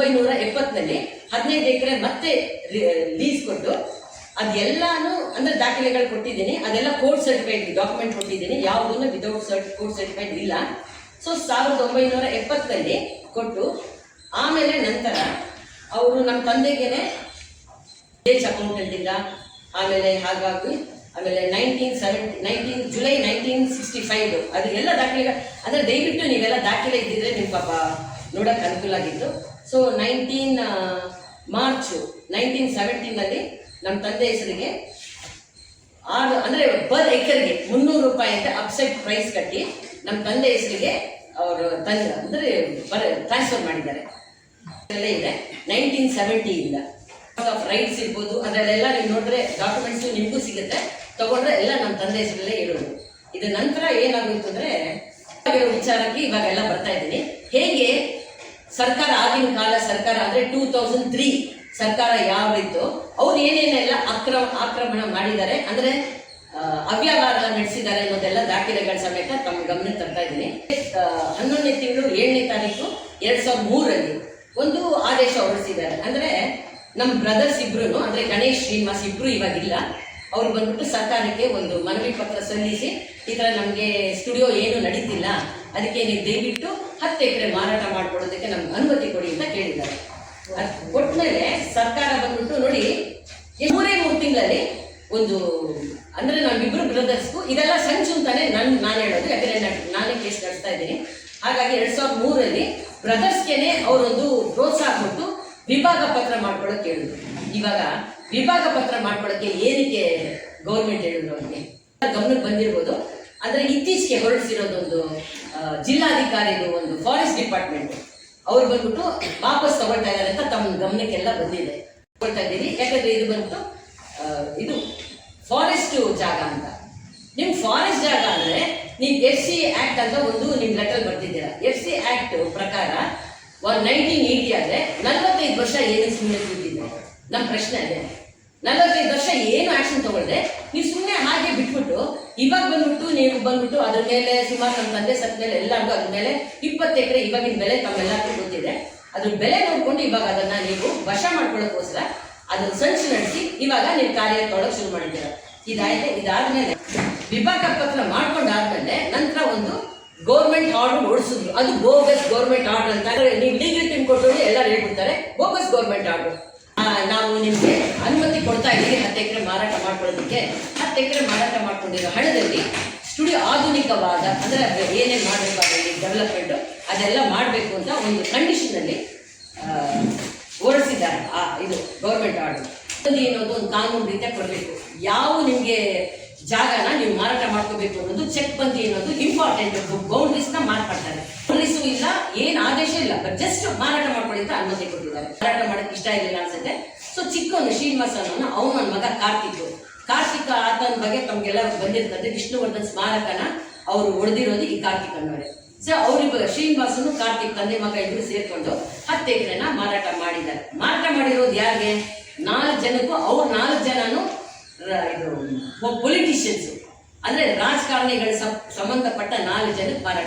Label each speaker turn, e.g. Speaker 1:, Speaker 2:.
Speaker 1: ಒಂಬೈನೂರ ಎಪ್ಪತ್ತಲ್ಲಿ ಹದಿನೈದು ಎಕರೆ ಮತ್ತೆ ಲೀಸ್ ಕೊಟ್ಟು ಅದೆಲ್ಲಾನು ಅಂದ್ರೆ ದಾಖಲೆಗಳು ಕೊಟ್ಟಿದ್ದೀನಿ. ಅದೆಲ್ಲ ಕೋರ್ಟ್ ಸರ್ಟಿಫೈಡ್ ಡಾಕ್ಯುಮೆಂಟ್ ಕೊಟ್ಟಿದ್ದೀನಿ. ಯಾವುದನ್ನು ವಿದೌಟ್ ಸರ್ಟ್ ಕೋರ್ಟ್ ಸರ್ಟಿಫೈಡ್ ಇಲ್ಲ. ಸೊ ಸಾವಿರದ ಒಂಬೈನೂರ ಎಪ್ಪತ್ತಲ್ಲಿ ಕೊಟ್ಟು ಆಮೇಲೆ ನಂತರ ಅವರು ನಮ್ಮ ತಂದೆಗೇನೆ ಏಜ್ ಅಕೌಂಟ್ ಅಲ್ಲಿಲ್ಲ ಆಮೇಲೆ ಹಾಗಾಗಿ ಆಮೇಲೆ nineteen seventy nineteen July nineteen sixty five ಅದು ಎಲ್ಲ ದಾಖಲೆಗಳು ಅಂದರೆ ದಯವಿಟ್ಟು ನೀವೆಲ್ಲ ದಾಖಲೆ ಇದ್ದಿದ್ರೆ ನಿಮ್ಮ ಪಾಪ ನೋಡೋಕೆ ಅನುಕೂಲ ಆಗಿತ್ತು. ಸೊ ನೈನ್ಟೀನ್ ಮಾರ್ಚ್ ನೈನ್ಟೀನ್ ಸೆವೆಂಟೀನಲ್ಲಿ ನಮ್ಮ ತಂದೆ ಹೆಸರಿಗೆ ಆರು, ಅಂದರೆ ಪರ್ ಏಕರ್ಗೆ ಮುನ್ನೂರು ರೂಪಾಯಿ ಅಂತ ಅಪ್ಸೆಟ್ ಪ್ರೈಸ್ ಕಟ್ಟಿ ನಮ್ಮ ತಂದೆ ಹೆಸರಿಗೆ ಅವರು ತಂದ, ಅಂದರೆ ಬರ ಟ್ರಾನ್ಸ್ಫರ್ ಮಾಡಿದ್ದಾರೆ. ಇದೆ ನೈನ್ಟೀನ್ ಸೆವೆಂಟಿಯಿಂದ ಆಫ್ ರೈಟ್ಸ್ ಇರ್ಬೋದು, ಅದರಲ್ಲೆಲ್ಲ ನೀವು ನೋಡಿದ್ರೆ ಡಾಕ್ಯುಮೆಂಟ್ಸ್ ನಿಮಗೂ ಸಿಗುತ್ತೆ. ತಗೊಂಡ್ರೆ ಎಲ್ಲ ನಮ್ಮ ತಂದೆ ಹೆಸರಲ್ಲೇ ಇರೋದು. ಇದು ನಂತರ ಏನಾಗೋಯ್ತು ಅಂದ್ರೆ ವಿಚಾರಕ್ಕೆ ಇವಾಗ ಎಲ್ಲ ಬರ್ತಾ ಇದ್ದೀನಿ. ಹೇಗೆ ಸರ್ಕಾರ ಆಗಿನ ಕಾಲ ಸರ್ಕಾರ ಅಂದ್ರೆ ಟೂ ತೌಸಂಡ್ ತ್ರೀ ಸರ್ಕಾರ ಯಾವಿತ್ತು ಅವ್ರು ಏನೇನೆಲ್ಲ ಅಕ್ರಮ ಆಕ್ರಮಣ ಮಾಡಿದ್ದಾರೆ ಅಂದ್ರೆ ಅವ್ಯವಹಾರ ನಡೆಸಿದ್ದಾರೆ ಅನ್ನೋದೆಲ್ಲ ದಾಖಲೆಗಳ ಸಮೇತ ತಮ್ಮ ಗಮನಕ್ಕೆ ತರ್ತಾ ಇದ್ದೀನಿ. ಹನ್ನೊಂದನೇ ತಿಂಗಳು ಏಳನೇ ತಾರೀಕು ಎರಡ್ ಸಾವಿರದ ಮೂರರಲ್ಲಿ ಒಂದು ಆದೇಶ ಹೊರಡಿಸಿದ್ದಾರೆ. ಅಂದ್ರೆ ನಮ್ಮ ಬ್ರದರ್ಸ್ ಇಬ್ರು ಅಂದ್ರೆ ಗಣೇಶ್ ಶ್ರೀನಿವಾಸ್ ಇಬ್ರು ಇವಾಗಿಲ್ಲ, ಅವ್ರು ಬಂದ್ಬಿಟ್ಟು ಸರ್ಕಾರಕ್ಕೆ ಒಂದು ಮನವಿ ಪತ್ರ ಸಲ್ಲಿಸಿ, ಈ ಥರ ನಮಗೆ ಸ್ಟುಡಿಯೋ ಏನು ನಡೀತಿಲ್ಲ, ಅದಕ್ಕೆ ನೀವು ದಯವಿಟ್ಟು ಹತ್ತು ಎಕರೆ ಮಾರಾಟ ಮಾಡ್ಕೊಡೋದಕ್ಕೆ ನಮ್ಗೆ ಅನುಮತಿ ಕೊಡಿ ಅಂತ ಕೇಳಿದ್ದಾರೆ. ಕೊಟ್ಟಮೇಲೆ ಸರ್ಕಾರ ಬಂದ್ಬಿಟ್ಟು ನೋಡಿ, ಮೂರೇ ಮೂರು ತಿಂಗಳಲ್ಲಿ ಒಂದು, ಅಂದ್ರೆ ನಾವಿಬ್ರು ಬ್ರದರ್ಸ್ಗೂ ಇದೆಲ್ಲ ಸಂಚು ಅಂತಾನೆ ನನ್ ನಾನು ಹೇಳೋದು, ಯಾಕಂದ್ರೆ ನಾನ್- ಕೇಸ್ ನಡೆಸ್ತಾ ಇದ್ದೀನಿ. ಹಾಗಾಗಿ ಎರಡ್ ಸಾವಿರದ ಮೂರಲ್ಲಿ ಬ್ರದರ್ಸ್ಗೆನೆ ಅವರೊಂದು ಪ್ರೋತ್ಸಾಹ ಕೊಟ್ಟು ವಿಭಾಗ ಪತ್ರ ಮಾಡ್ಕೊಳಕ್ ಹೇಳಿದ್ರು. ಇವಾಗ ವಿಭಾಗ ಪತ್ರ ಮಾಡ್ಕೊಳಕ್ಕೆ ಏನಕ್ಕೆ ಗೌರ್ಮೆಂಟ್ ಹೇಳಿದ್ರು ಅವ್ರಿಗೆ? ಗಮನಕ್ಕೆ ಬಂದಿರ್ಬೋದು. ಅಂದ್ರೆ ಇತ್ತೀಚೆಗೆ ಹೊರಡಿಸಿರೋದೊಂದು ಜಿಲ್ಲಾಧಿಕಾರಿದು ಒಂದು ಫಾರೆಸ್ಟ್ ಡಿಪಾರ್ಟ್ಮೆಂಟ್ ಅವ್ರು ಬಂದ್ಬಿಟ್ಟು ವಾಪಸ್ ತಗೊಳ್ತಾ ಇದ್ದಾರೆ ಅಂತ ತಮ್ಮ ಗಮನಕ್ಕೆಲ್ಲ ಬಂದಿದೆ. ತಗೊಳ್ತಾ ಇದ್ದೀನಿ ಯಾಕಂದ್ರೆ ಇದು ಬಂದ್ಬಿಟ್ಟು ಇದು ಫಾರೆಸ್ಟ್ ಜಾಗ ಅಂತ. ನಿಮ್ ಫಾರೆಸ್ಟ್ ಜಾಗ ಅಂದ್ರೆ ನೀವು ಎಫ್ ಸಿ ಆಕ್ಟ್ ಅಂತ ಒಂದು ನಿಮ್ ಲೆಟರ್ ಬರ್ತಿದ್ದೀರಾ. ಎಫ್ ಸಿ ಆಕ್ಟ್ ಪ್ರಕಾರ ನೈನ್ಟೀನ್ ಏಯ್ಟಿ ಆದ್ರೆ ನಲವತ್ತೈದು ವರ್ಷ ಏನು ಸುಮ್ಮನೆ ಕೂತಿದ್ರೆ ನಮ್ಮ ಪ್ರಶ್ನೆ ಅದೇ. ನಲ್ವತ್ತೈದು ವರ್ಷ ಏನು ಆಕ್ಷನ್ ತಗೊಳ್ದೆ ನೀವು ಸುಮ್ಮನೆ ಹಾಗೆ ಬಿಟ್ಬಿಟ್ಟು ಇವಾಗ ಬಂದ್ಬಿಟ್ಟು ನೀವು ಬಂದ್ಬಿಟ್ಟು ಅದ್ರ ಮೇಲೆ ಸುಮಾರು ನಮ್ಮ ತಂದೆ ಸತ್ ಮೇಲೆ ಎಲ್ಲರಿಗೂ ಅದ್ರ ಮೇಲೆ ಇಪ್ಪತ್ತು ಎಕರೆ ಇವಾಗಿನ ಬೆಲೆ ತಮ್ಮೆಲ್ಲರಿಗೂ ಗೊತ್ತಿದೆ. ಅದ್ರ ಬೆಲೆ ನೋಡ್ಕೊಂಡು ಇವಾಗ ಅದನ್ನ ನೀವು ವಶ ಮಾಡ್ಕೊಳ್ಳೋಕ್ಕೋಸ್ಕರ ಅದನ್ನ ಸಂಚು ನಡೆಸಿ ಇವಾಗ ನೀವು ಕಾರ್ಯ ತೊಡಕ್ ಶುರು ಮಾಡಿದ್ದೀರ. ಇದಾಯ್ತು, ಇದಾದ್ಮೇಲೆ ವಿಭಾಗ ಪತ್ರ ಮಾಡ್ಕೊಂಡಾದ್ಮೇಲೆ ನಂತರ ಒಂದು ಗೌರ್ಮೆಂಟ್ ಆರ್ಡರ್ ಓಡಿಸಿದ್ರು ಅದು ಬೋಗಸ್ ಗೌರ್ಮೆಂಟ್ ಆರ್ಡರ್ ಅಂತ. ನೀವು ಲೀಗಲ್ ಟೀಮ್ ಕೊಟ್ಟರು ಎಲ್ಲರೂ ಹೇಳ್ಬಿಡ್ತಾರೆ ಬೋಗಸ್ ಗೌರ್ಮೆಂಟ್ ಆರ್ಡರ್ ನಾವು ನಿಮಗೆ ಅನುಮತಿ ಕೊಡ್ತಾ ಇದ್ದೀವಿ, ಹತ್ತು ಮಾರಾಟ ಮಾಡ್ಕೊಳ್ಳೋದಕ್ಕೆ ಹತ್ತು ಎಕರೆ ಮಾರಾಟ ಮಾಡ್ಕೊಂಡಿರೋ ಹಣದಲ್ಲಿ ಸ್ಟುಡಿಯೋ ಆಧುನಿಕವಾದ, ಅಂದರೆ ಅದು ಏನೇನು ಮಾಡಬೇಕಾಗಲಿ ಡೆವಲಪ್ಮೆಂಟು ಅದೆಲ್ಲ ಮಾಡಬೇಕು ಅಂತ ಒಂದು ಕಂಡೀಷನಲ್ಲಿ ಓಡಿಸಿದ್ದಾರೆ ಆ ಇದು ಗೌರ್ಮೆಂಟ್ ಆರ್ಡರ್ ಅದು ಏನೋದು ಒಂದು ಕಾನೂನು ರೀತಿಯ ಕೊಡಬೇಕು. ಯಾವ ನಿಮಗೆ ಜಾಗನ ನೀವು ಮಾರಾಟ ಮಾಡ್ಕೋಬೇಕು ಅನ್ನೋದು ಚೆಕ್ ಬಂದಿ ಅನ್ನೋದು ಇಂಪಾರ್ಟೆಂಟ್ ಬೌಂಡ್ರೀಸ್ನ ಮಾರ್ಪಡ್ತಾರೆ ಪೊಲೀಸು ಇಲ್ಲ, ಏನು ಆದೇಶ ಇಲ್ಲ ಬಟ್ ಜಸ್ಟ್ ಮಾರಾಟ ಮಾಡ್ಕೊಳ್ಳಿ ಅಂತ ಅನುಮತಿ ಕೊಟ್ಟಿದ್ದಾರೆ. ಮಾರಾಟ ಮಾಡೋಕ್ಕೆ ಇಷ್ಟ ಇರಲಿಲ್ಲ ಅನ್ಸುತ್ತೆ. ಸೊ ಚಿಕ್ಕವನು ಶ್ರೀನಿವಾಸನ ಅವನು ಮಗ ಕಾರ್ತಿಕ್ ಕಾರ್ತಿಕ್ ಆತನ ಬಗ್ಗೆ ತಮ್ಗೆಲ್ಲ ಬಂದಿರ್ತದೆ. ವಿಷ್ಣುವರ್ಧನ್ ಸ್ಮಾರಕನ ಅವರು ಹೊಡೆದಿರೋದು ಈ ಕಾರ್ತಿಕ್ ಅನ್ನೋರೆ ಸೊ ಅವ್ರಿಬ್ಬರು ಶ್ರೀನಿವಾಸನು ಕಾರ್ತಿಕ್ ತಂದೆ ಮಗ ಇಬ್ರು ಸೇರ್ಕೊಂಡು ಹತ್ತು ಎಕರೆನ ಮಾರಾಟ ಮಾಡಿದ್ದಾರೆ. ಮಾರಾಟ ಮಾಡಿರೋದು ಯಾರಿಗೆ? ನಾಲ್ಕು ಜನಕ್ಕೂ, ಅವ್ರು ನಾಲ್ಕು ಜನನು ಇದು ಪೊಲಿಟಿಷಿಯನ್ಸ್ ಅಂದ್ರೆ ರಾಜಕಾರಣಿಗಳ ಸಂಬಂಧಪಟ್ಟ ನಾಲ್ಕು ಜನಕ್ಕೆ ಮಾರಾಟ